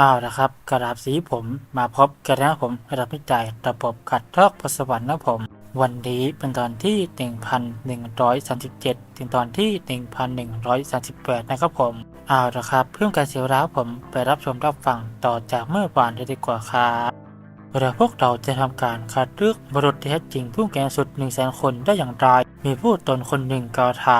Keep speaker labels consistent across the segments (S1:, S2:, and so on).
S1: อ้าวนะครับ กระดาบสีผมมาพบกันนะผมระดับวิจัยระบบขัดทอกพสวรรค์นะผม วันนี้เป็นตอนที่ 1137 ถึงตอนที่ 1138 นะครับผมเอาละครับ เพื่อการเสียเวลาผมไปรับชมรับฟังต่อจากเมื่อวานเลยดีกว่าครับเราพวกเราจะทำการคัดเลือกบรุษที่แท้จริงผู้แก่สุด1 0 0 0 0คนได้อย่างไรมีผู้ตนคนหนึ่งกล่าวถา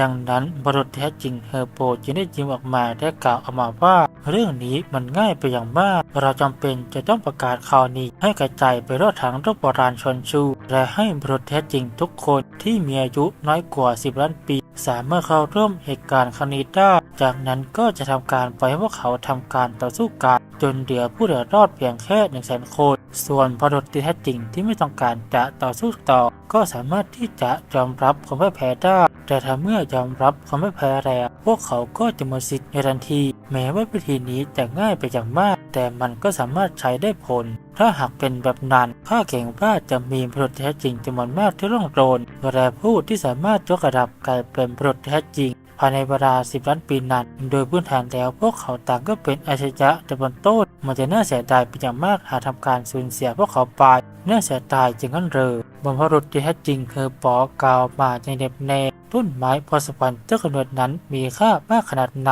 S1: ดังนั้นบรุษที่แท้จริงเฮอร์โปจึงได้ยิ้มออกมาและกล่าวออกมาว่า เรื่องนี้มันง่ายไปอย่างมาก เราจำเป็นจะต้องประกาศข่าวนี้ให้กระจายไปรอบทางรบโบราณชนชู และให้บุรุษแท้จริงทุกคนที่มีอายุน้อยกว่า 10 ล้านปี สามารถเข้าร่วมเหตุการณ์ครั้งนี้ได้ จากนั้นก็จะทำการปล่อยให้พวกเขาทำการต่อสู้กัน จนเหลือผู้เหลือรอดเพียงแค่1 0 0 0 0แสนคน ส่วนบุรุษที่แท้จริงที่ไม่ต้องการจะต่อสู้ต่อ ก็สามารถที่จะยอมรับความพ่ายแพ้ได้ แต่ถ้าเมื่อยอมรับความพ่ายแพ้แล้ว พวกเขาก็จะหมดสิทธิ์ในทันที แม้ว่าวิธีนี้จะง่ายไปอย่างมาก แต่มันก็สามารถใช้ได้ผล ถ้าหากเป็นแบบนั้นข้าเก่งว่าจะมีบุรุษแท้จริงจำนวนมากที่ร่องโรนและผู้ที่สามารถยกระดับกลายเป็นบุรุษแท้จริง ภายในเวลา 10 ล้านปีนั้น โดยพื้นฐานแล้วพวกเขาต่างก็เป็นอาชญะตะบนต้นมันจะน่าเสียดายเป็นอย่างมากหากทำการสูญเสียพวกเขาไปน่าเสียดายจึงนั้นเลยบรรพบุรุษที่แท้จริงคือปอกาวมาในเด็บแนต้นไม้พอสวรรค์เจ้ากำเนิดนั้นมีค่ามากขนาดไหน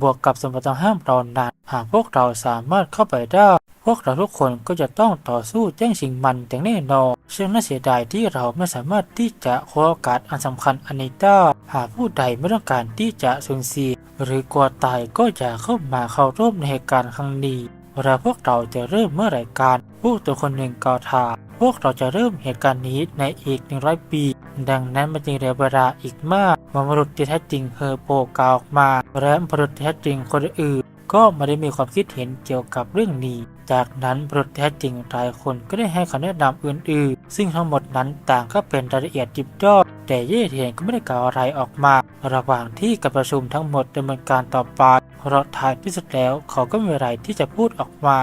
S1: บวกกับสมบัติต้องห้ามเรานั้นหากพวกเราสามารถเข้าไปได้ พวกเราทุกคนก็จะต้องต่อสู้แย่งชิงมันอย่างแน่นอนซึ่งน่าเสียดายที่เราไม่สามารถที่จะคว้าโอกาสอันสำคัญอันนี้ได้หากผู้ใดไม่ต้องการที่จะสูญเสียหรือกลัวตายก็จะเข้ามาเข้าร่วมในเหตุการณ์ครั้งนี้เวลาพวกเราจะเริ่มเมื่อไหร่การผู้ตัวคนหนึ่งกล่าวถาม พวกเราจะเริ่มเหตุการณ์นี้ในอีก 100 ปี ดังนั้นมันจึงเหลือเวลาอีกมากมมนุษที่แท้จริงเฮอร์โปกล่าวออกมา และมนุษที่แท้จริงคนอื่น ก็ไม่ได้มีความคิดเห็นเกี่ยวกับเรื่องนี้ จากนั้นบุรุษแท้จริงหลายคนก็ได้ให้คำแนะนำอื่นๆ ซึ่งทั้งหมดนั้นต่างก็เป็นรายละเอียดยิบย่อยแต่เย่เทียนก็ไม่ได้กล่าวอะไรออกมา ระหว่างที่การประชุมทั้งหมดดำเนินการต่อไปเพราะท้ายที่สุดแล้วเขาก็มีอะไรที่จะพูดออกมา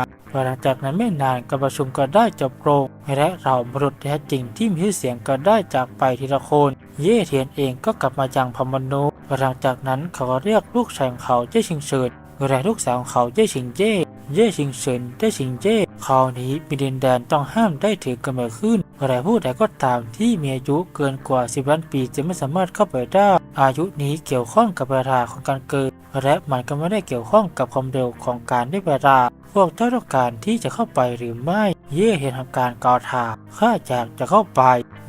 S1: หลังจากนั้นไม่นานการประชุมก็ได้จบลงและเราบุรุษแท้จริงที่มีชื่อเสียงก็ได้จากไปทีละคน เย่เทียนเองก็กลับมายังพมนุหลังจากนั้นเขาก็เรียกลูกชายของเขาเจ้ชิงเฉินและลูกสาวของเขาเย่ชิงเย่เย่ชิงเฉินเย่ชิงเย่คราวนี้มีดินแดนต้องห้ามได้ถือกำเนิดขึ้นแต่ผู้ใดก็ตามที่มีอายุเกินกว่า 10 ล้านปีจะไม่สามารถเข้าไปได้ อายุนี้เกี่ยวข้องกับเวลาของการเกิด และมันก็ไม่ได้เกี่ยวข้องกับความเร็วของการได้เวลา วกเจ้าต้องการที่จะเข้าไปหรือไม่ เย่เห็นทำการกล่าวถามข้าอยากจะเข้าไป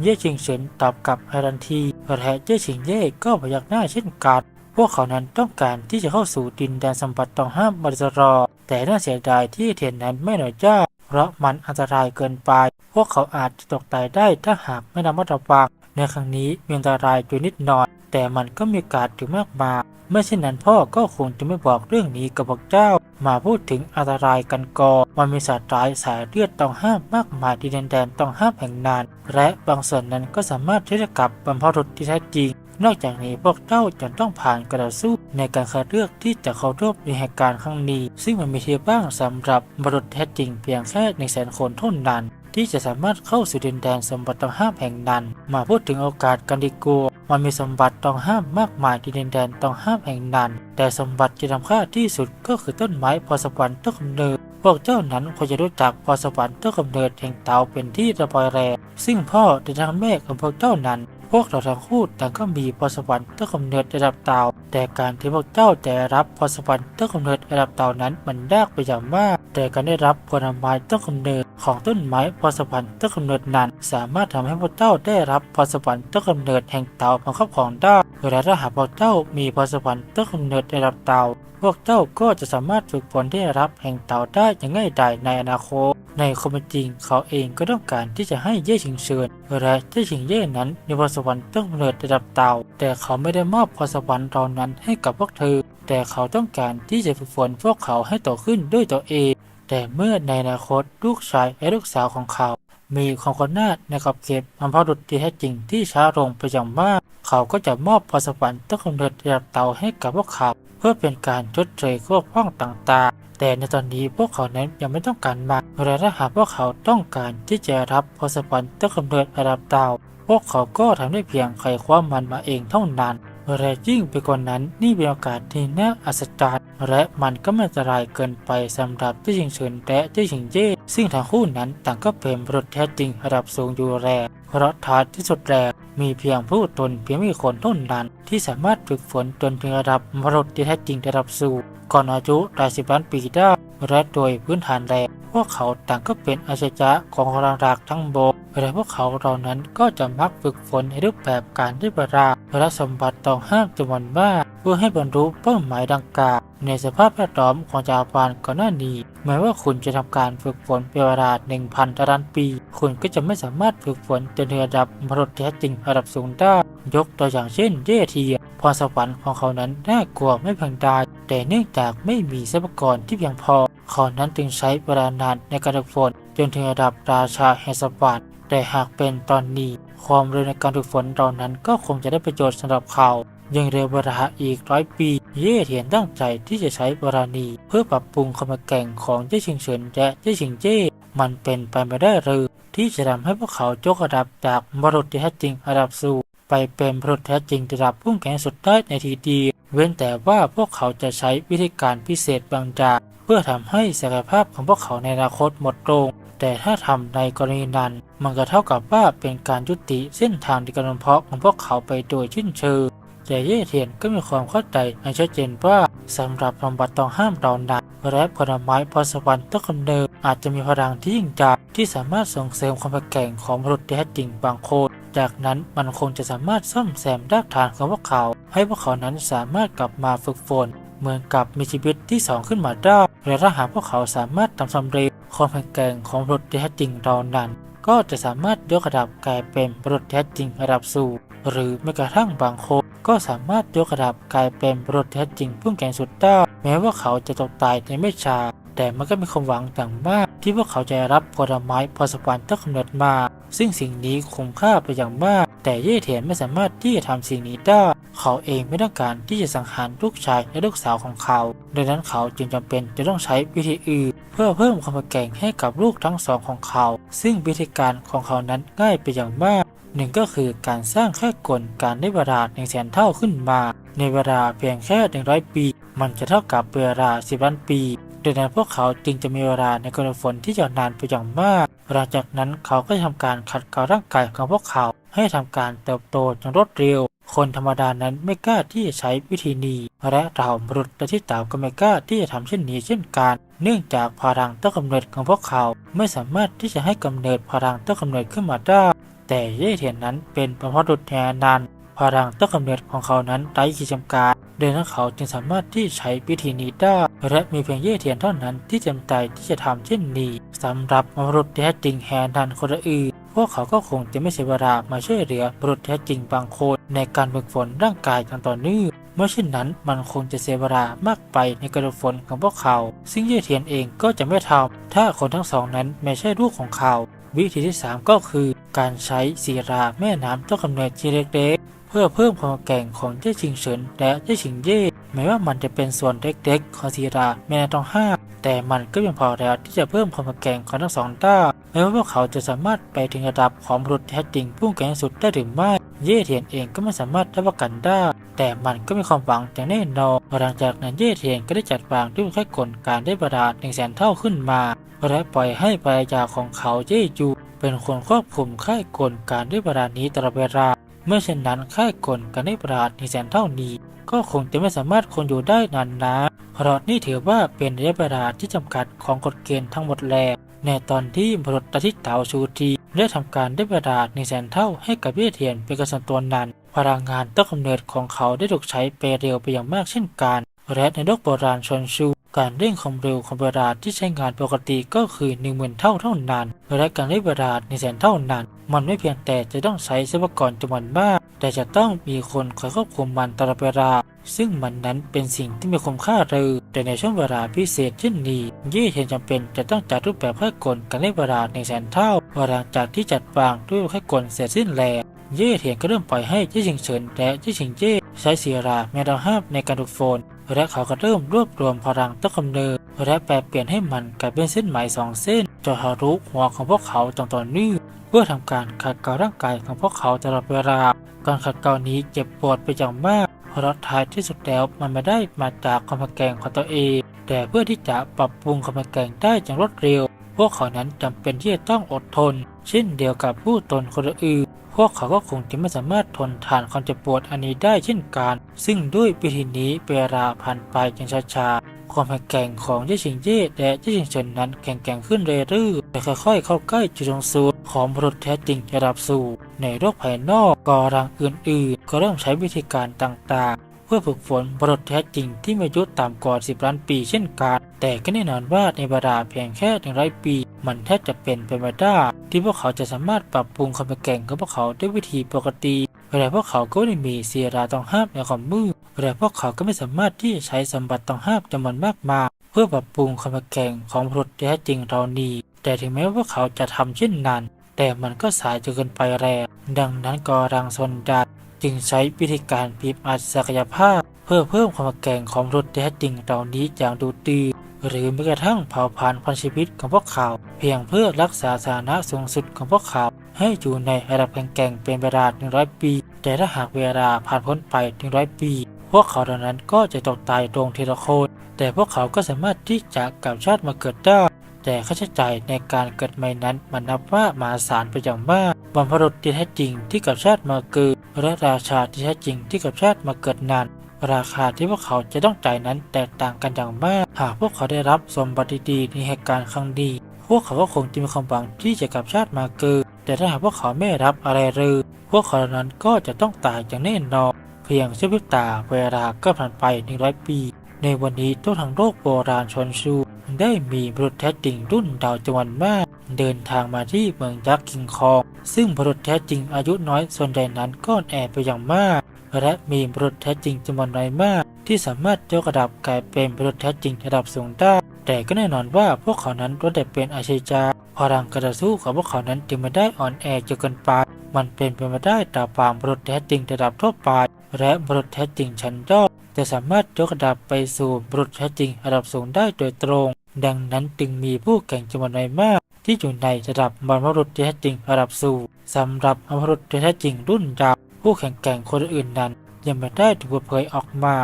S1: เย่ชิงเฉินตอบกลับให้ทันทีและเย่ชิงเย่ก็พยักหน้าเช่นกันพวกเขานั้นต้องการที่จะเข้าสู่ดินแดนสัมผัสต้องห้ามบริสรอ แต่น่าเสียดายที่เทียนนั้นไม่หน่อยจ้า เพราะมันอันตรายเกินไป พวกเขาอาจจะตกตายได้ถ้าหากไม่ระมัดระวังในครั้งนี้มีอันตรายอยู่นิดหน่อยแต่มันก็มีกาสถึงมากมายไม่เช่นนั้นพ่อก็คงจะไม่บอกเรื่องนี้กับพวกเจ้า มาพูดถึงอันตรายกันก่อนมันมีสัตว์ร้ายสายเลือดต้องห้ามมากมายที่ดินแดนต้องห้ามแห่งนาน และบางส่วนนั้นก็สามารถที่จะกลับบรรพบุรุษที่แท้จริง นอกจากนี้พวกเจ้าจะต้องผ่านการต่อสู้ในการคัดเลือกที่จะเข้าร่วมในเหตุการณ์ครั้งนี้ ซึ่งมันมีเทียบ้างสำหรับบรรพุษแท้จริงเพียงแค่ในแสนคนเท่านั้น ที่จะสามารถเข้าสู่ดินแดนสมบัติต้องห้ามแห่งนั้น มาพูดถึงโอกาสกันดีกว่ามันมีสมบัติต้องห้ามมากมายที่ดินแดนต้องห้ามแห่งนั้น แต่สมบัติที่ทำค่าที่สุดก็คือต้นไม้พอสวรรค์ต้นกำเนิด พวกเจ้านั้นควรจะรู้จักพอสวรรค์ต้นกำเนิดแห่งเตาเป็นที่ระบายแรงซึ่งพ่อและทางแม่ของพวกเจ้านั้น พวกเราทั้งคู่ต่างก็มีพรสวรรค์ต้นกำเนิดระดับเตาแต่การที่พวกเจ้าจะรับพรสวรรค์ต้นกำเนิดระดับเตานั้นมันยากไปอย่างมาก แต่การได้รับผลไม้ต้นกำเนิดของต้นไม้พรสวรรค์ต้นกำเนิดนั้น สามารถทำให้พวกเจ้าได้รับพรสวรรค์ต้นกำเนิดแห่งเตามาครอบครองได้และถ้าหากพวกเจ้ามีพรสวรรค์ต้นกำเนิดระดับเตาพวกเจ้าก็จะสามารถฝึกฝนได้รับแห่งเต่าได้อย่างง่ายดายในอนาคต ในความเป็นจริงเขาเองก็ต้องการที่จะให้เย่ชิงเชิญและเย่ชิงเย่นั้นมีพรสวรรค์ต้องเนิดระดับเต่าแต่เขาไม่ได้มอบพรสวรรค์เหล่านั้นให้กับพวกเธอ แต่เขาต้องการที่จะฝึกฝนพวกเขาให้โตขึ้นด้วยตัวเอง แต่เมื่อในอนาคตลูกชายและลูกสาวของเขา มีความก้นาในขอบเขตบรรพบุรุษที่แท้จริงที่ช้าลงไปอย่างมาก เขาก็จะมอบพรสวรรค์ต้นกำเนิดระดับเต่าให้กับพวกเขา เพื่อเป็นการชดเชยข้อพ้องต่างๆ แต่ในตอนนี้พวกเขานั้นยังไม่ต้องการมาและถ้าหากพวกเขาต้องการที่จะรับพรสวรรค์ต้นกำเนิดระดับเต่าพวกเขาก็ทำได้เพียงไขความมันมาเองเท่านั้นและยิ่งไปกว่านั้นนี่เป็นโอกาสที่น่าอัศจรรย์และมันก็ไม่อันตรายเกินไปสำหรับเจ้าหญิงเฉินและเจ้าหญิงเย่ซึ่งทั้งคู่นั้นต่างก็เป็นบรุษแท้จริงระดับสูงอยู่แล้วเพราะท้ายที่สุดแล้ว มีเพียงผู้ตนเพียงไม่กี่คนเท่านั้น ที่สามารถฝึกฝนจนถึงระดับมรุษที่แท้จริงระดับสูงก่อนอายุรายสิบล้านปีได้และโดยพื้นฐานแรงพวกเขาต่างก็เป็นอาชญะของรังรักทั้งโบและพวกเขาเหล่านั้นก็จะมักฝึกฝนในรูปแบบการได้บรา และสมบัติต้องห้ามจำนวนมากเพื่อให้บรรลุเป้าหมายดังกล่าวในสภาพแวดล้อมของจักรวาลก่อนหน้านี้แม้ว่าคุณจะทำการฝึกฝนเป็นเวลา1,000ล้านปี คุณก็จะไม่สามารถฝึกฝนจนถึงระดับมนุษแท้จริงระดับสูงได้ยกตัวอย่างเช่นเยเทียพรสวรรค์ของเขานั้นน่ากลัวไม่เพียงใดแต่เนื่องจากไม่มีทรัพยากรที่เพียงพอเขานั้นจึงใช้เวลานานในการฝึกฝนจนถึงระดับราชาแห่งสวรรค์แต่หากเป็นตอนนี้ ความเร็วในการฝึกฝนเหล่านั้นก็คงจะได้ประโยชน์สำหรับเขายังเร็วเวลาอีกร้อยปี เย่เทียนตั้งใจที่จะใช้เวลานีเพื่อปรับปรุงความแก่งของเจ้าชิงเฉินและเจ้าชิงเจ้มันเป็นไปไม่ได้หรือที่จะทำให้พวกเขายกระดับจากมรุษที่แท้จริงระดับสูงไปเป็นมรุษแท้จริงระดับพุ่งแข็งสุดได้ในทีเดียวเว้นแต่ว่าพวกเขาจะใช้วิธีการพิเศษบางอย่างเพื่อทำให้ศักยภาพของพวกเขาในอนาคตหมดลง แต่ถ้าทำในกรณีนั้น มันก็เท่ากับว่าเป็นการยุติเส้นทางในการลงเพาะของพวกเขาไปโดยชิ้นเชิงแต่เย่เทียนก็มีความเข้าใจในชัดเจนว่าสำหรับสมบัติต้องห้ามเรานั้นและผลไม้พรสวรรค์ต้นกำเนิดอาจจะมีพลังที่ยิ่งใหญ่ที่สามารถส่งเสริมความแข็งของมนุษย์แท้จริงบางคน จากนั้นมันคงจะสามารถซ่อมแซมรากฐานของพวกเขา ให้พวกเขานั้นสามารถกลับมาฝึกฝนเหมือนกับมีชีวิตที่สองขึ้นมาได้และถ้าหากพวกเขาสามารถทำสำเร็จ ความแข็งแกร่งของมนุษย์แท้จริงเรานั้น ก็จะสามารถยกระดับกลายเป็นมนุษย์แท้จริงระดับสูงหรือแม้กระทั่งบางคนก็สามารถยกระดับกลายเป็นมนุษย์แท้จริงพุ่งแก่งสุดได้แม้ว่าเขาจะตกตายในไม่ช้าแต่มันก็มีความหวังอย่างมาก ที่พวกเขาจะรับผลไม้พรสวรรค์ตั้งกำเนิดมา ซึ่งสิ่งนี้คุ้มค่าไปอย่างมาก แต่เย่เทียนไม่สามารถที่จะทำสิ่งนี้ได้ เขาเองไม่ต้องการที่จะสังหารลูกชายและลูกสาวของเขา ดังนั้นเขาจึงจำเป็นจะต้องใช้วิธีอื่น เพื่อเพิ่มความแข็งให้กับลูกทั้งสองของเขา ซึ่งวิธีการของเขานั้นง่ายไปอย่างมากหนึ่งก็คือการสร้างแค่กลการได้เวลาหนึ่งแสนเท่าขึ้นมา ในเวลาเพียงแค่หนึ่งร้อยปี มันจะเท่ากับเวลาสิบล้านปีดังนั้นพวกเขาจึงจะมีเวลาในกรฝึกฝนที่ยาวนานไปอย่างมาก หลังจากนั้นเขาก็จะทำการขัดเกลาร่างกายของพวกเขา ให้ทำการเติบโตอย่างรวดเร็ว คนธรรมดานั้นไม่กล้าที่จะใช้วิธีนี้ และเรามนุษและที่ต่าก็ไม่กล้าที่จะทำเช่นนี้เช่นกัน เนื่องจากพลังต้นกำเนิดของพวกเขาไม่สามารถที่จะให้กำเนิดพลังต้นกำเนิดขึ้นมาได้ แต่เย่เทียนนั้นเป็นพระพุทธแทนนันพลังต้นกำเนิดของเขานั้นไร้ขีดจำกัดดังนั้นเขาจึงสามารถที่ใช้วิธีนี้ได้ และมีเพียงเย่เทียนเท่านั้นที่จำใจที่จะทำเช่นนี้สำหรับมนุษแท้จริงแฮนันคนอื่น พวกเขาก็คงจะไม่เสียเวลามาช่วยเหลือมนุษแท้จริงบางคนในการฝึกฝนร่างกายอย่างต่อเนื่องเมื่อเช่นนั้นมันคงจะเสียเวลามากไปในการฝึกฝนของพวกเขา ซึ่งเย่เทียนเองก็จะไม่ทำถ้าคนทั้งสองนั้นไม่ใช่ลูกของเขา วิธีที่ 3 ก็คือ การใช้สีราแม่น้ำต้นกำเนิดที่เล็กๆ เพื่อเพิ่มความแกร่งของเจ้าชิงเฉินและเจ้าชิงเย่แม้ว่ามันจะเป็นส่วนเล็กๆของสีราแม่น้ำต้องห้าแต่มันก็เพียงพอแล้วที่จะเพิ่มความแกร่งของทั้งสองด้า แม้ว่าพวกเขาจะสามารถไปถึงระดับของบุรุษแท้จริงผู้แข็งสุดได้หรือไม่ เย่เทียนเองก็ไม่สามารถรับประกันได้ แต่มันก็มีความหวังอย่างแน่นอนหลังจากนั้นเย่เทียนก็ได้จัดวางด้วยค่กลการได้ประดาหนึ่งแสนเท่าขึ้นมาและปล่อยให้ภรรยาของเขาเย่จูเป็นคนควบคุมค่ายกลการได้ประดานี้ตลอดเวลาเมื่อเช่นนั้นค่ายกลการได้ประดาหนึ่งแสนเท่านี้ ก็คงจะไม่สามารถคงอยู่ได้นานนะเพราะนี่ถือว่าเป็นระยะเวลาที่จำกัดของกฎเกณฑ์ทั้งหมดแล้ว ในตอนที่มรดตทิเตาชูทีได้ทำการได้ประดาหนึ่งแสนเท่าให้กับเบี้ยเทียนเป็นกระสันตัวนั้น พลังงานต้นกำเนิดของเขาได้ถูกใช้ไปเร็วไปอย่างมากเช่นกันและในโลกโบราณชนชู การเร่งความเร็วของเวลาที่ใช้งานปกติก็คือ1 0,000เท่าเท่านั้นและการได้เวลาในแสนเท่านั้น มันไม่เพียงแต่จะต้องใช้ทรัพยากรจำนวนมาก แต่จะต้องมีคนคอยควบคุมมันตลอดเวลา ซึ่งมันนั้นเป็นสิ่งที่มีคุณค่าเลยแต่ในช่วงเวลาพิเศษเช่นนี้ยี่เทียนจำเป็นจะต้องจัดรูปแบบให้กลการได้เวลาในแสนเท่าหลังจากที่จัดวางด้วยให้กลเสร็จสิ้นแล้วเย่เทียนก็เริ่มปล่อยให้เจ้ชิงเฉินและเจ้ชิงเย่ใช้เสียราแมดาห้าบในการดูดโฟน และเขาก็เริ่มรวบรวมพลังต้นกำเนิดและแปลเปลี่ยนให้มันกลายเป็นเส้นไหมสองเส้นจนทะลุหัวของพวกเขาตรงตอเนื่องเพื่อทำการขัดเกลาร่างกายของพวกเขาตลอดเวลาการขัดเกลานี้เจ็บปวดไปอย่างมาก เพราะท้ายที่สุดแล้วมันไม่ได้มาจากความแก่งของตัวเอง แต่เพื่อที่จะปรับปรุงความแก่งได้อย่างรวดเร็ว พวกเขานั้นจำเป็นที่จะต้องอดทน เช่นเดียวกับผู้ตนคนอื่น พวกเขาก็คงจะไม่สามารถทนทานความเจ็บปวดอันนี้ได้เช่นกัน ซึ่งด้วยวิธีนี้เวลาผ่านไปอย่างช้าๆความแข็งแกร่งของเจ้าชิงเย่และเจ้าชิงเฉินนั้นแข็งแกร่งขึ้นเรื่อยๆแต่ค่อยๆเข้าใกล้จุดสูงสุด ของมนุษย์แท้จริงระดับสูงในโลกภายนอกก่อรังอื่นๆ ก็เริ่มใช้วิธีการต่างๆ เพื่อฝึกฝนมนุษย์แท้จริงที่มีอายุต่ำกว่า 10 ล้านปีเช่นกัน แต่ก็แน่นอนว่าในเวลาเพียงแค่หนึ่งร้อยปี มันแทบจะเป็นไปไม่ได้ที่พวกเขาจะสามารถปรับปรุงความแข็งแก่งของพวกเขาด้วยวิธีปกติแต่พวกเขาก็ไม่ได้มีเสียราต้องห้ามในความมืดแต่พวกเขาก็ไม่สามารถที่จะใช้สมบัติต้องห้ามจำนวนมากมายเพื่อปรับปรุงความแข็งแก่งของมนุษย์แท้จริงเรานี้แต่ถึงแม้ว่าพวกเขาจะทำเช่นนั้น แต่มันก็สายจนเกินไปแล้ว ดังนั้นกอรังซนดัดจึงใช้วิธีการบีบอัดศักยภาพ เพื่อเพิ่มความแข็งแกร่งของมนุษย์แท้จริงเหล่านี้อย่างดูดีหรือแม้กระทั่งเผ่าพันธุ์พันชีวิตของพวกเขา เพียงเพื่อรักษาสถานะสูงสุดของพวกเขา ให้อยู่ในระดับแข็งแกร่งเป็นเวลา 100 ปี แต่ถ้าหากเวลาผ่านพ้นไป 100 ปี พวกเขาเหล่านั้นก็จะตกตายลงทีละคนแต่พวกเขาก็สามารถที่จะกลับชาติมาเกิดได้ แต่ค่าใช้จ่ายในการเกิดใหม่นั้นมันนับว่ามหาศาลไปอย่างมากบรรพบุรุษที่แท้จริงที่กับชาติมาเกิดและราชาที่แท้จริงที่กับชาติมาเกิดนั้นราคาที่พวกเขาจะต้องจ่ายนั้นแตกต่างกันอย่างมาก หากพวกเขาได้รับสมบัติดีในเหตุการณ์ครั้งดี พวกเขาก็คงจะมีความหวังที่จะกลับชาติมาเกิด แต่ถ้าหากพวกเขาไม่รับอะไรเลยพวกเขาเหล่านั้นก็จะต้องตายอย่างแน่นอน เพียงชั่วพริบตาเวลาก็ผ่านไป100ปี ในวันนี้ทั่วทั้งโลกโบราณชนชู ได้มีบรุษแท้จริงรุ่นดาวจำนวนมาก เดินทางมาที่เมืองยักษ์คิงคอง ซึ่งบรุษแท้จริงอายุน้อยส่วนใหญ่นั้นก็อ่อนแอไปอย่างมาก และมีบรุษแท้จริงจำนวนน้อยมาก ที่สามารถยกระดับกลายเป็นบรุษแท้จริงระดับสูงได้ แต่ก็แน่นอนว่าพวกเขานั้นล้วนแต่เป็นอาชีจาพลังกระสู้ของพวกเขานั้นจึงไม่ได้อ่อนแอจนเกินไป มันเป็นไปไม่ได้ตามความบรุษแท้จริงระดับทั่วไป และบรุษแท้จริงชั้นยอดจะสามารถยกระดับไปสู่บรุษแท้จริงระดับสูงได้โดยตรง ดังนั้นจึงมีผู้แข่งจำนวนน้อยมาก ที่อยู่ในระดับบรรพบุรุษแท้จริงระดับสูงสำหรับบรรพบุรุษแท้จริงรุ่นยาวผู้แข่งแกร่งคนอื่นนั้น ยังไม่ได้ถูกเผยออกมา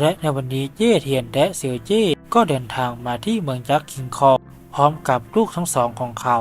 S1: และในวันนี้เย่เทียนและเสี่ยวเย่ก็เดินทางมาที่เมืองยักษ์คิงคองพร้อมกับลูกทั้งสองของเขา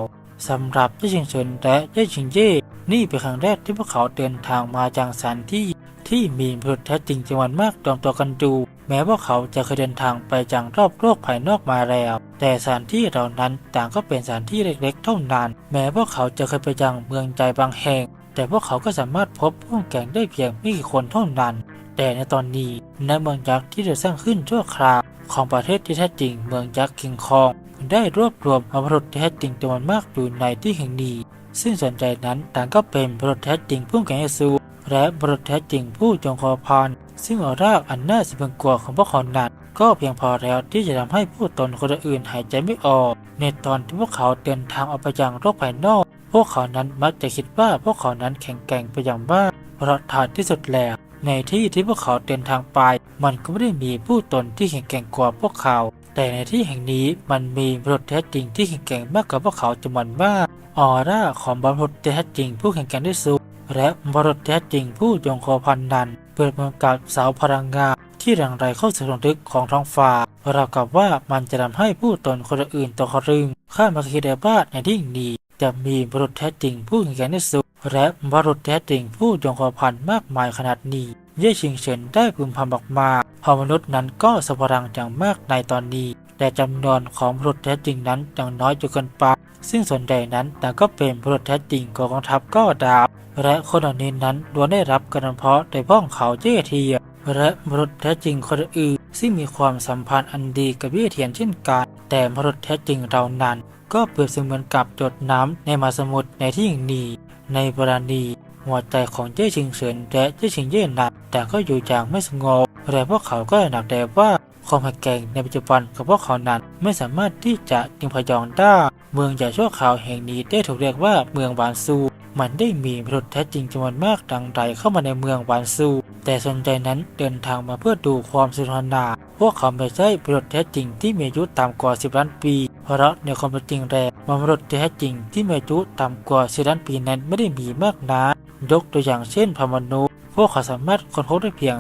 S1: สำหรับเจ้าชิงเฉินและเจ้าชิงเย่นี่เป็นครั้งแรกที่พวกเขาเดินทางมาจากสถานที่ที่มีมนุษย์แท้จริงจำนวนมากรวมตัวกันดู แม้ว่าเขาจะเคยเดินทางไปจากรอบโลกภายนอกมาแล้ว แต่สถานที่เหล่านั้นต่างก็เป็นสถานที่เล็กๆเท่านั้นแม้ว่าเขาจะเคยไปยังเมืองใจบางแห่ง แต่พวกเขาก็สามารถพบผู้แข่งได้เพียงไม่กี่คนเท่านั้น แต่ในตอนนี้ในเมืองยักษ์ที่ได้สร้างขึ้นชั่วคราวของประเทศที่แท้จริงเมืองยักษ์คิงคองได้รวบรวมมนุษย์ที่แท้จริงจำนวนมากอยู่ในที่แห่งนี้ ซึ่งส่วนใหญ่นั้นต่างก็เป็นมนุษย์แท้จริงผู้แข่งสูและมนุษย์แท้จริงผู้จงคอพาน ซึ่งออร่าอันน่าสะพรึงกลัวของพวกเขานั้นก็เพียงพอแล้วที่จะทำให้ผู้ตนคนอื่นหายใจไม่ออก ในตอนที่พวกเขาเดินทางออกไปยังโลกภายนอก พวกเขานั้นมักจะคิดว่าพวกเขานั้นแข็งแกร่งไปอย่างมากเพราะท้ายที่สุดแล้วในที่ที่พวกเขาเดินทางไป มันก็ไม่ได้มีผู้ตนที่แข็งแกร่งกว่าพวกเขา แต่ในที่แห่งนี้มันมีมนุษย์แท้จริงที่แข็งแกร่งมากกว่าพวกเขาจำนวนมากออร่าของบรรพบุรุษแท้จริงผู้แข็งแกร่งที่สุด และบรรพบุรุษแท้จริงผู้ยงคอพันนันเปิดเมือนกับเสาพลังงานที่รังไรเข้าสู่ดวงทึกของท้องฟ้าราวกับว่ามันจะทำให้ผู้ตนคนอื่นตกรึงข้ามาคิดได้ว่าในที่นี้จะมีบรรพบุรุษแท้จริงผู้แข็งแกร่งที่สุดและบรรพบุรุษแท้จริงผู้ยงคอพันมากมายขนาดนี้เย่ชิงเฉินได้พึมพำออกมาพอมนุษย์นั้นก็สพลังอย่างมากในตอนนี้ แต่จำนวนของบุรุษแท้จริงนั้นยังน้อยจนเกินไปซึ่งส่วนใหญ่นั้นแต่ก็เป็นบุรุษแท้จริงของกองทัพก็ดาบ และคนเหล่านี้นั้นล้วนได้รับการอนุเคราะโดยพ่องเขาเย่เทียและมนุษย์แท้จริงคนอื่นซึ่งมีความสัมพันธ์อันดีกับเย่เทียนเช่นกัน แต่มนุษย์แท้จริงเรานั้น ก็เปรียบเสมือนกับหยดน้ำในมหาสมุทรในที่อย่างนี้ในกรณีหัวใจของเจ้ชิงเฉินและเจ้ชิงเย่หนักแต่ก็อยู่อย่างไม่สงบและพวกเขาก็หนักแน่ว่าความแข็งแกร่งในปัจจุบันของพวกเขานั้นไม่สามารถที่จะยิงพยองได้ เมืองใหญ่ชั่วคราวแห่งนี้ได้ถูกเรียกว่าเมืองวานซู มันได้มีมนุษย์แท้จริงจำนวนมากดังไรเข้ามาในเมืองวานซู แต่ส่วนใหญ่นั้นเดินทางมาเพื่อดูความสุนทรนาพวกเขาไม่ใช่มนุษย์แท้จริงที่มีอายุต่ำกว่า 10 ล้านปี เพราะในความเป็นจริงแล้วมนุษย์แท้จริงที่มีอายุต่ำกว่า 10 ล้านปีนั้นไม่ได้มีมากนักยกตัวอย่างเช่นพมนุษย์ พวกเขาสามารถค้นพบได้เพียง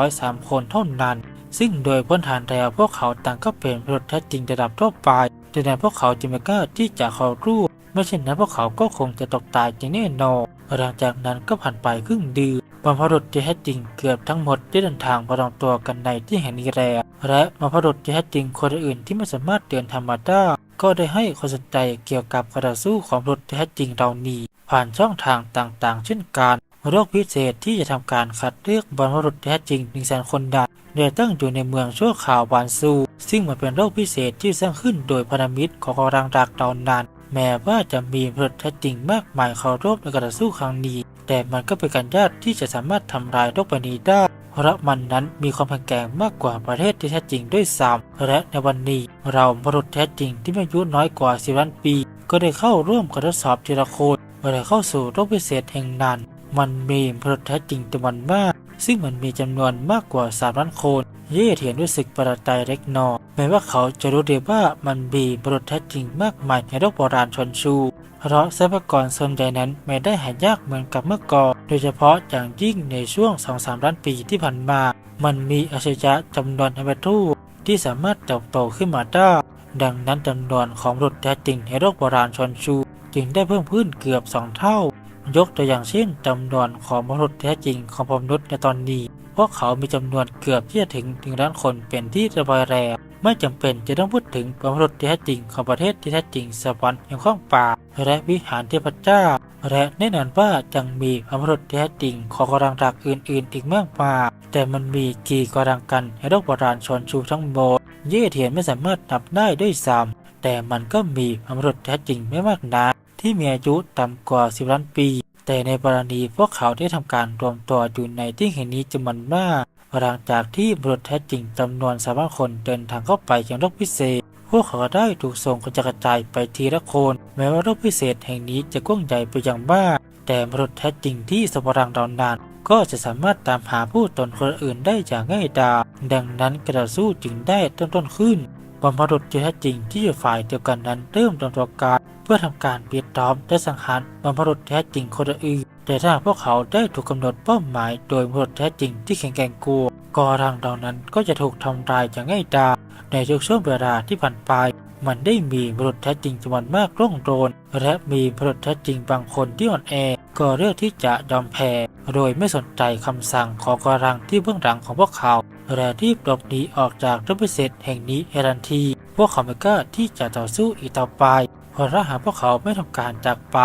S1: 403 คนเท่านั้น ซึ่งโดยพื้นฐานแล้วพวกเขาต่างก็เป็นมนุษย์แท้จริงระดับทั่วไป ดังนั้นพวกเขาจึงไม่กล้าที่จะเข้าร่วมไม่เช่นนั้นพวกเขาก็คงจะตกตายอย่างแน่นอนหลังจากนั้นก็ผ่านไปครึ่งเดือนบรรพบุรุษที่แท้จริงเกือบทั้งหมดได้เดินทางมารวมตัวกันในที่แห่งนี้แล้วและบรรพบุรุษที่แท้จริงคนอื่นที่ไม่สามารถเดินธรรมดาก็ได้ให้ความสนใจเกี่ยวกับการต่อสู้ของมนุษที่แท้จริงเหล่านี้ ผ่านช่องทางต่างๆ เช่นการโรคพิเศษที่จะทำการคัดเลือกบรรพบุรุษที่แท้จริงหนึ่งแสนคนได้ โดยตั้งอยู่ในเมืองชั่วข่าวบานซู ซึ่งมันเป็นโรคพิเศษที่สร้างขึ้นโดยพันธมิตรของกำลังรักดอนนานแม้ว่าจะมีมนุษย์แท้จริงมากมายเข้าร่วมในการต่อสู้ครั้งนี้ แต่มันก็เป็นการยากที่จะสามารถทำลายโรคใบนี้ได้ เพราะมันนั้นมีความแข็งแกร่งมากกว่าประเทศที่แท้จริงด้วยซ้ำและในวันนี้เรามนุษย์แท้จริงที่มีอายุน้อยกว่าสิบล้านปี ก็ได้เข้าร่วมการทดสอบทีละคนเพื่อเข้าสู่โรคพิเศษแห่งนั้น มันมีมนุษย์แท้จริงจำนวนมาก ซึ่งมันมีจำนวนมากกว่าสามล้านคนเย่เทียนรู้สึกประหลาดใจเล็กน้อยแม้ว่าเขาจะรู้ดีว่ามันมีมนุษแท้จริงมากมายในโลกโบราณชนชูเพราะทรัพยากรส่วนใหญ่นั้นไม่ได้หายากเหมือนกับเมื่อก่อน โดยเฉพาะอย่างยิ่งในช่วง 2-3 ล้านปีที่ผ่านมา มันมีอาชญะจำนวนอันเป็นทูที่สามารถเติบโตขึ้นมาได้ ดังนั้นจำนวนของมนุษแท้จริงในโลกโบราณชนชู จึงได้เพิ่มขึ้นเกือบ 2 เท่า ยกตัวอย่างเช่นจำนวนของมนุษย์แท้จริงของมนุษย์ในตอนนี้ พวกเขามีจำนวนเกือบที่จะถึงถึงล้านคนเป็นที่ระบายแรงไม่จำเป็นจะต้องพูดถึงมนุษย์ที่แท้จริงของประเทศที่แท้จริงสวรรค์แห่งข้องป่า และวิหารเทพเจ้า และแน่นอนว่ายังมีมนุษย์ที่แท้จริงของกำลังรักอื่นๆ อีกมากมายแต่มันมีกี่กำลังกันในโลกโบราณชนชูทั้งหมดเย่เทียนไม่สามารถนับได้ด้วยซ้ำแต่มันก็มีมนุษย์แท้จริงไม่มากนัก ที่มีอายุต่ำกว่าสิบล้านปี แต่ในกรณีพวกเขาได้ทำการรวมตัวอยู่ในที่แห่งนี้จำนวนมากหลังจากที่มนุษแท้จริงจำนวนสามคนเดินทางเข้าไปยังโลกพิเศษ พวกเขาได้ถูกส่งกระจายไปทีละคน แม้ว่าโลกพิเศษแห่งนี้จะกว้างใหญ่ไปอย่างมาก แต่มนุษแท้จริงที่สมรังดอนนานก็จะสามารถตามหาผู้ตนคนอื่นได้อย่างง่ายดายดังนั้นการต่อสู้จึงได้เริ่มต้นขึ้นบรรพบุรุษที่แท้จริงที่อยู่ฝ่ายเดียวกันนั้นเริ่มดำเนินการ เพื่อทำการปิดล้อมและสังหารบรรพบุรุษแท้จริงคนอื่นแต่ถ้าพวกเขาได้ถูกกำหนดเป้าหมายโดยมนุษย์แท้จริงที่แข็งแกร่งกลัวกอรังเหล่านั้นก็จะถูกทำลายอย่างง่ายดายในช่วงเวลาที่ผ่านไป มันได้มีมนุษย์แท้จริงจำนวนมากร่องโรนและมีมนุษย์แท้จริงบางคนที่อ่อนแอก็เลือกที่จะยอมแพ้โดยไม่สนใจคำสั่งของกอรังที่เบื้องหลังของพวกเขาและที่หลบหนีออกจากรัฐพิเศษแห่งนี้ทันทีพวกเขาไม่กล้าที่จะต่อสู้อีกต่อไป เพราะถ้าหากพวกเขาไม่ทำการจากไป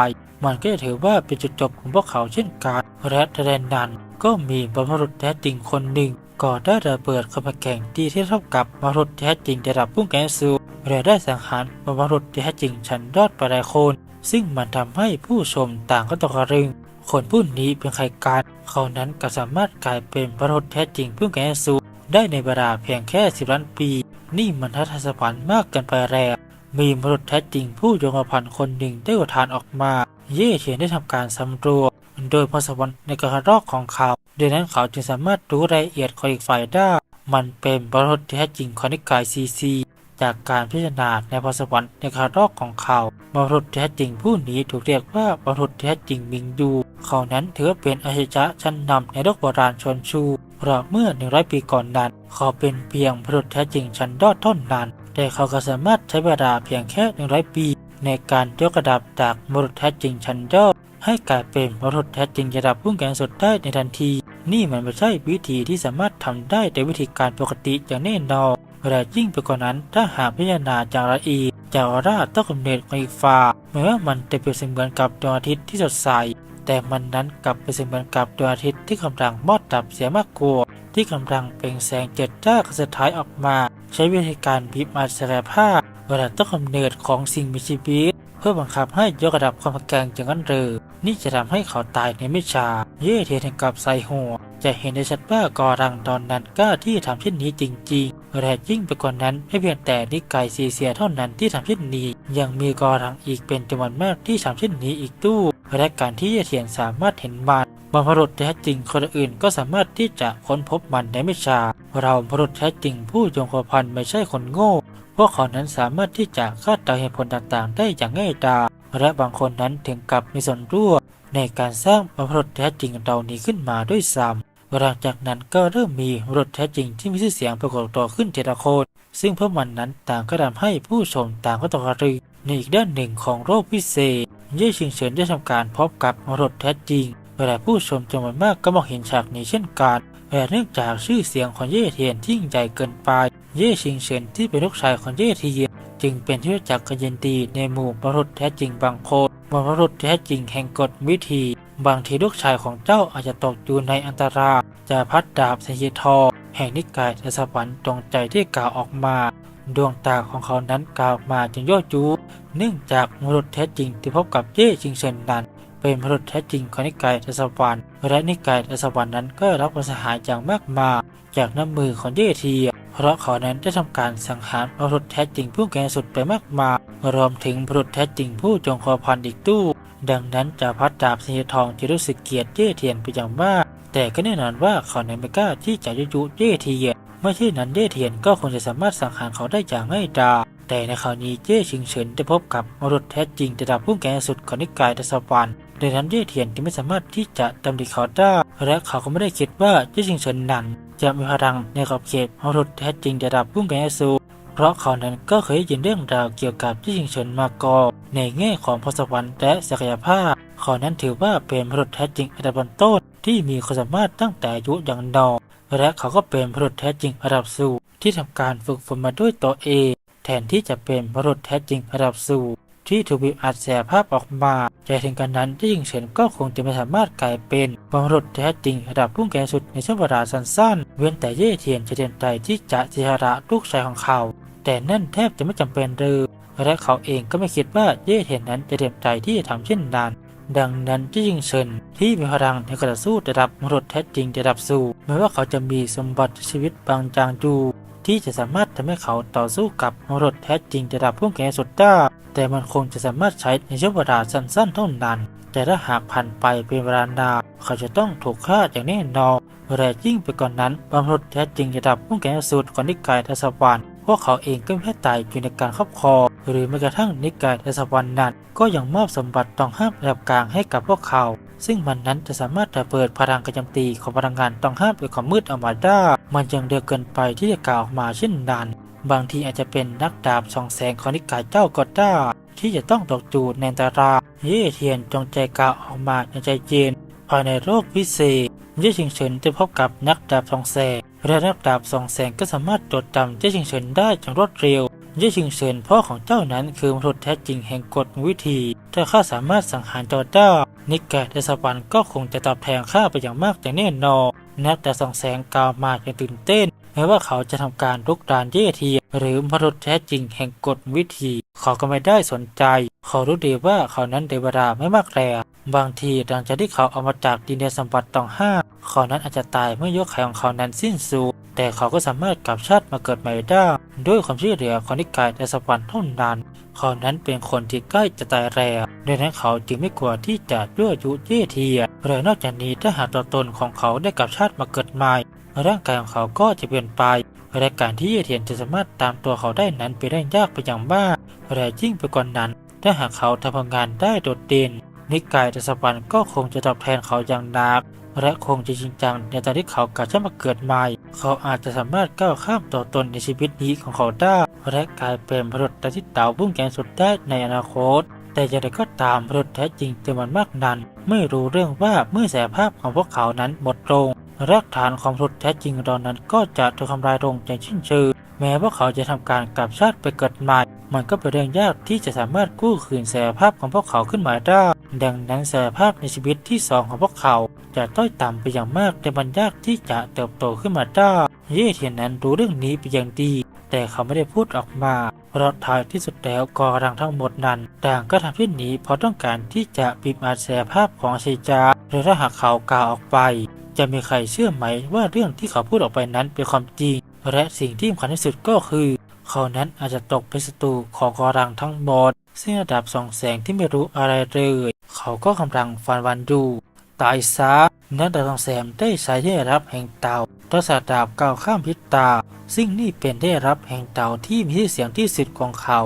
S1: มันก็จะถือว่าเป็นจุดจบของพวกเขาเช่นกันและแดนนั้นก็มีบรรพบุรุษแท้จริงคนหนึ่งก็ได้ระเบิดเข้ามาแข่งที่ที่เท่ากับบรรพบุรุษแท้จริงระดับพุ่งแกนสูและได้สังหารบรรพบุรุษแท้จริงชั้นยอดไปหลายคนซึ่งมันทำให้ผู้ชมต่างก็ตกตะลึงคนผู้นี้เป็นใครกันเขานั้นก็สามารถกลายเป็นบรรพบุรุษแท้จริงพุ่งแกนสูได้ในเวลาเพียงแค่สิบล้านปี นี่มันทัศนสวรรค์มากเกินไปแล้ว มีมนุษย์แท้จริงผู้ยงพันคนหนึ่งได้อุทานออกมา เย่เทียนได้ทำการสำรวจโดยพรสวรรค์ในกระรอกของเขาดังนั้นเขาจึงสามารถรู้รายละเอียดของอีกฝ่ายได้ มันเป็นบรสที่แท้จริงของนิกายซีซีจากการพิจารณาในพรสวรรค์ในกระรอกของเขาบรสที่แท้จริงผู้นี้ถูกเรียกว่าบรสที่แท้จริงมิงดู เขานั้นถือว่าเป็นอาชญะชั้นนำในโลกโบราณชนชูเพราะเมื่อ 100 ปีก่อนนั้น เขาเป็นเพียงบรสแท้จริงชั้นยอดเท่านั้น แต่เขาก็สามารถใช้เวลาเพียงแค่ 100 ปี ในการยกระดับจากมนุษย์แท้จริงชั้นยอดให้กลายเป็นมนุษย์แท้จริงระดับพุ่งแกงสุดได้ในทันที นี่มันไม่ใช่วิธีที่สามารถทำได้ในวิธีการปกติอย่างแน่นอนและยิ่งไปกว่านั้นถ้าหากพิจารณาจากละเอียดจากออร่าต้นกำเนิดของอีกฝ่ายแม้ว่ามันจะเปรียบเสมือนกับดวงอาทิตย์ที่สดใสแต่มันนั้นกลับเป็นเสมือนกับดวงอาทิตย์ที่กำลังมอดดับเสียมากกว่า ที่กำลังเปล่งแสงเจ็ดจ้าสุดท้ายออกมา ใช้วิธีการบีบอัดศักยภาพเวลาต้นกำเนิดของสิ่งมีชีวิตเพื่อบังคับให้ยกระดับความแข็งจังอย่างนั้นเรือนี่จะทำให้เขาตายในไม่ช้าเย่เทียนกับใส่หัว จะเห็นได้ชัดว่า กอรังตอนนั้นกล้าที่ทำเช่นนี้จริง ๆ และยิ่งไปกว่านั้นไม่เพียงแต่นิกายซีเซียเท่านั้นที่ทำเช่นนี้ ยังมีกอรังอีกเป็นจำนวนมากที่ทำเช่นนี้อีกตู้และการที่เยเทียนสามารถเห็นมันบรรพบุรุษแท้จริงคนอื่นก็สามารถที่จะค้นพบมันในไม่ช้าเราบรรพบุรุษแท้จริงผู้ยงคงพันไม่ใช่คนโง่ พวกเขานั้นสามารถที่จะคาดเดาเหตุผลต่างๆ ได้อย่างง่ายดายและบางคนนั้นถึงกับมีส่วนร่วมในการสร้างบรรพบุรุษแท้จริงเหล่านี้ขึ้นมาด้วยซ้ำ หลังจากนั้นก็เริ่มมีบรรพบุรุษแท้จริงที่มีชื่อเสียงปรากฏตัวขึ้นเทละคน ซึ่งพวกมันนั้นต่างก็ทำให้ผู้ชมต่างก็ตกตะลึงในอีกด้านหนึ่งของโลกพิเศษ เย่ชิงเฉินได้ทำการพบกับรดกแท้จริงเวลาผู้ชมจำนวนมากก็มองเห็นฉากนี้เช่นกันแต่เนื่องจากชื่อเสียงของเย่เทียนที่ยิ่งใหญ่เกินไป เย่ชิงเฉินที่เป็นลูกชายของเย่เทียน จึงเป็นที่รู้จักกันยินดีในหมู่มรดแท้จริงบางคน มรดกแท้จริงแห่งกฎวิธี บางทีลูกชายของเจ้าอาจจะตกอยู่ในอันตรายจะพัดดาบสยทอ แห่งนิกายเทศวรรค์ตรงใจที่กล่าวออกมา ดวงตาของเขานั้นกล่าวมาจึงย่อจูเนื่องจากมนุษแท้จริงที่พบกับเย่ชิงเฉินนั้น เป็นมนุษแท้จริงของนิกายเทศวรรค์และนิกายเทศวรรค์นั้นก็รับความเสียหายอย่างมากมายจากน้ำมือของเย่เทีย เพราะเขานั้นได้ทำการสังหารมนุษแท้จริงผู้แก่สุดไปมากมายรวมถึงมนุษแท้จริงผู้จงคอพันอีกตู้ ดังนั้นจ่าพัดดาบสีทองจะรู้สึกเกลียดเย่เทียนไปอย่างมากแต่ก็แน่นอนว่าเขาในไม่กล้าที่จะยุยุเย่เทียนไม่เช่นนั้นเย่เทียนก็คงจะสามารถสังหารเขาได้อย่างง่ายดายแต่ในคราวนี้เย่ชิงเฉินได้พบกับมนุษแท้จริงระดับผู้แก่สุดของนิกายทศวรรค์ดังนั้นเย่เทียนจึงไม่สามารถที่จะตำหนิเขาได้และเขาก็ไม่ได้คิดว่าเย่ชิงเฉินนั้น จะมีพลังในขอบเขตมนุษย์แท้จริงระดับผู้แก่สูเพราะเขานั้นก็เคยยินเรื่องราวเกี่ยวกับเย่ชิงเฉินมาก่อนในแง่ของพรสวรรค์และศักยภาพเขานั้นถือว่าเป็นมนุษย์แท้จริงอันดับต้นที่มีความสามารถตั้งแต่อายุยังน้อยและเขาก็เป็นมนุษย์แท้จริงระดับสูงที่ทำการฝึกฝนมาด้วยตัวเอง แทนที่จะเป็นมนุษย์แท้จริงระดับสูง ที่ถูกบีบอัดแสบภาพออกมาใจถึงกันนั้นที่ยิงเฉินก็คงจะไม่สามารถกลายเป็นมนุษย์แท้จริงระดับผู้แก่สุดในช่วงเวลาสั้นๆ เว้นแต่เย่เทียนจะเดินใจที่จะเจหระลูกชายของเขา แต่นั่นแทบจะไม่จำเป็นเลยและเขาเองก็ไม่คิดว่าเย่เทียนนั้นจะเต็มใจที่จะทำเช่นนั้นดังนั้นที่ยิงเฉินที่มีพลังในการสู้ระดับมนุษย์แท้จริงระดับสูงแม้ว่าเขาจะมีสมบัติชีวิตบางจางอยู่ที่จะสามารถทำให้เขาต่อสู้กับมนุษย์แท้จริงระดับผู้แก่สุดได้ แต่มันคงจะสามารถใช้ในช่วงเวลาสั้นๆเท่านั้น แต่ถ้าหากผ่านไปเป็นเวลานานเขาจะต้องถูกฆ่าอย่างแน่นอนและยิ่งไปกว่านนั้นบรรพบุษแท้จริงระดับผู้แก่สุดของนิกายทศวรรค์พวกเขาเองก็ไม่ให้ตายอยู่ในการครอบครองหรือแม้กระทั่งนิกายทศวรรค์นั้น ก็ยังมอบสมบัติต้องห้ามระดับกลางให้กับพวกเขา ซึ่งมันนั้นจะสามารถระเบิดพลังกระจำตีของพลังงานต้องห้ามด้วยความมืดออกมาได้ มันยังเดือเกินไปที่จะกล่าวออกมาเช่นนั้น บางทีอาจจะเป็นนักดาบสองแสงของนิกายเจ้าก็ได้ที่จะต้องตกจูดในอันตราเย่เทียนจงใจกล่าวออกมาในใจเย็นภายในโลกพิเศษเย่ชิงเฉินจะพบกับนักดาบสองแสงและนักดาบสองแสงก็สามารถจดจำเย่ชิงเฉินได้อย่างรวดเร็วเย่ชิงเฉินพ่อของเจ้านั้นคือมนุษย์แท้จริงแห่งกฎวิธี ถ้าข้าสามารถสังหารเจ้าได้นิกายเทศบาลก็คงจะตอบแทนข้าไปอย่างมากอย่างแน่นอนนักดาบสองแสงกล่าวมาอย่างตื่นเต้น แม้ว่าเขาจะทำการลุกรานเย่เทียหรือมนุษย์แท้จริงแห่งกฎวิธี เขาก็ไม่ได้สนใจ เขารู้ดีว่าเขานั้นเดวดาไม่มากแรงบางทีหลังจากที่เขาเอามาจากดินแดนสมบัติต้องห้าเขานั้นอาจจะตายเมื่อยกไขของเขานั้นสิ้นสุดแต่เขาก็สามารถกลับชาติมาเกิดใหม่ได้ ด้วยความช่วยเหลือของนิกายในสวรรค์เท่านั้น เขานั้นเป็นคนที่ใกล้จะตายแล้วดังนั้นเขาจึงไม่กลัวที่จะยั่วยุเย่เทียและนอกจากนี้ถ้าหากตัวตนของเขาได้กลับชาติมาเกิดใหม่ ร่างกายของเขาก็จะเปลี่ยนไปและการที่เยเทียนจะสามารถตามตัวเขาได้นั้นเป็นเรื่องยากไปอย่างมากและยิ่งไปกว่านนั้น ถ้าหากเขาทำงานได้โดดเด่นนิกายเทศบาลก็คงจะตอบแทนเขาอย่างหนักและคงจะจริงจังในตอนที่เขากลับชาติมาเกิดใหม่ เขาอาจจะสามารถก้าวข้ามตัวตนในชีวิตนี้ของเขาได้ และกลายเป็นมนุษย์ที่เต่าบุ้งแกงสุดได้ในอนาคต แต่อย่างไรก็ตามมนุษย์แท้จริงจำนวนมากนั้น ไม่รู้เรื่องว่าเมื่อแสภาพของพวกเขานั้นหมดลง รากฐานของมนุษย์แท้จริงตอนนั้นก็จะถูกทำลายลงอย่างสิ้นเชิงแม้ว่าเขาจะทำการกลับชาติไปเกิดใหม่ มันก็เป็นเรื่องยากที่จะสามารถกู้คืนแสภาพของพวกเขาขึ้นมาได้ ดังนั้นแสภาพในชีวิตที่สองของพวกเขา จะต้อยต่ำไปอย่างมากแต่มันยากที่จะเติบโตขึ้นมาได้ เย่เทียนนั้นรู้เรื่องนี้เป็นอย่างดี แต่เขาไม่ได้พูดออกมา เพราะท้ายที่สุดแล้วกอรังทั้งหมดนั้นต่างก็ทำเช่นนี้เพราะต้องการที่จะปิดอาแสภาพของชัยจาหรือถ้าหากเขากล่าวออกไป จะมีใครเชื่อไหมว่าเรื่องที่เขาพูดออกไปนั้นเป็นความจริง และสิ่งที่สำคัญที่สุดก็คือ เขานั้นอาจจะตกเป็นศัตรูของกอรังทั้งหมดซึ่งระดับสองแสงที่ไม่รู้อะไรเลย เขาก็กำลังฟันวันอยู่ตายซะนักดาบสองแสงได้ใช้ได้รับแห่งเต่าทศดาบก้าวข้ามพิษตา ซึ่งนี่เป็นได้รับแห่งเต่าที่มีชื่อเสียงที่สุดของเขา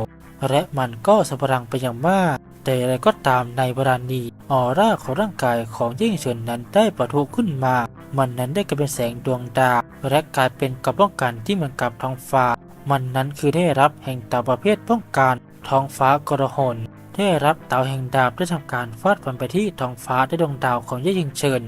S1: และมันก็สะพรังไปอย่างมาก แต่อะไรก็ตามในเวลานี้ออร่าของร่างกายของยิ่งเฉินนั้นได้ประทุขึ้นมา มันนั้นได้กลายเป็นแสงดวงดาวและกลายเป็นกับป้องกันที่เหมือนกับท้องฟ้า มันนั้นคือได้รับแห่งดาประเภทป้องกันท้องฟ้ากระหนได้รับเต่าแห่งดาบได้ทำการฟาดฟันไปที่ท้องฟ้าด้วยดวงดาวของยิ่งยิงเฉิน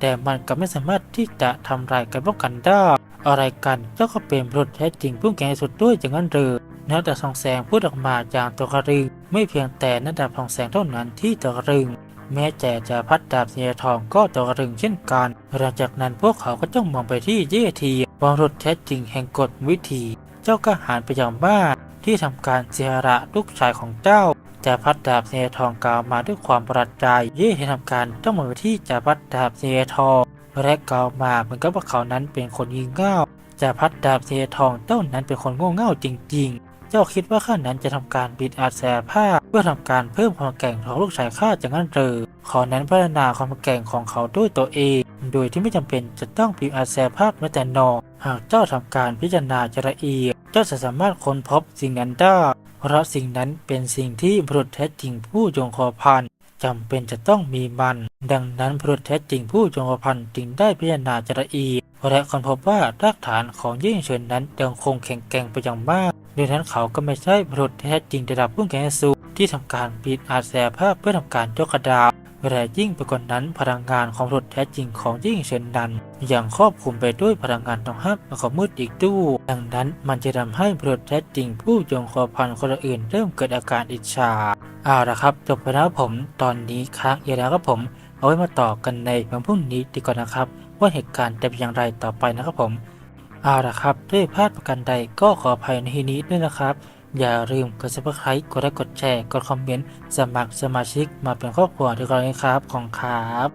S1: แต่มันก็ไม่สามารถที่จะทำลายการป้องกันได้อะไรกันเจ้าก็เป็นบุรุษแท้จริงผู้แก่งสุดด้วยอย่างนั้นหรือ นักดาบทองแสงพูดออกมาอย่างตัวกระึง ไม่เพียงแต่นักดาบทองแสงเท่านั้นที่ตัวกระึง แม้แต่จะพัดดาบเสียทองก็ตัวกระึงเช่นกัน หลังจากนั้นพวกเขาก็จ้องมองไปที่เย่ทีวางรถแท้จริงแห่งกฎวิธี เจ้าก็หันไปย่างบ้านที่ทำการเสียระลูกชายของเจ้าจะพัดดาบเสียทองกล่าวมาด้วยความประหลาดใจเย่ที่ทำการจ้องมองไปที่จะพัดดาบเสียทองและกล่าวมาเหมือนกับว่าเขานั้นเป็นคนยิงเง่าจะพัดดาบเสียทองเจ้านั้นเป็นคนโง่เง่าจริง ๆ เจ้าคิดว่าข้านั้นจะทำการบิดอาแสผ้าเพื่อทำการเพิ่มความแกร่งของลูกชายข้าจากนั้นเลยเขานั้นพัฒนาความแกร่งของเขาด้วยตัวเอง โดยที่ไม่จำเป็นจะต้องบิดอาจแสภาพแม้แต่นอหากเจ้าทำการพิจารณาจะละเอียดเจ้าจะสามารถค้นพบสิ่งนั้นได้ เพราะสิ่งนั้นเป็นสิ่งที่บุรุษแท้จริงผู้ยงคอพันจำเป็นจะต้องมีมัน ดังนั้นบุรุษแท้จริงผู้จงกระพันจึงได้พิจารณาจะละเอียดและค้นพบว่ารากฐานของยิ่งเฉินนั้นยังคงแข็งแกร่งไปอย่างมาก ดังนั้นเขาก็ไม่ใช่บุรุษแท้จริงระดับผู้แก่สูงที่ทำการปิดอาจแสภาพเพื่อทำการยกกระดาษและยิ่งไปกว่านั้นพลังงานของรุษแท้จริงของยิ่งเฉินนั้นยังครอบคลุมไปด้วยพลังงานต้องห้ามและความมืดอีกด้ดังนั้นมันจะทำให้รุษแท้จริงผู้จงคอพันคนอื่นเริ่มเกิดอาการอิจฉาเอาละครับจบไปแล้วผมตอนนี้ค้างอีกแล้วครับผม เอาไว้มาต่อกันในวันพรุ่งนี้ดีกว่านะครับ ว่าเหตุการณ์จะเป็นอย่างไรต่อไปนะครับผม เอาละครับ ด้วยพลาดประกันใดก็ขออภัยในที่นี้ด้วยนะครับ อย่าลืมกด subscribe กดไลค์กดแชร์ กดคอมเมนต์ สมัครสมาชิกมาเป็นครอบครัวด้วยกันนะครับ ของครับ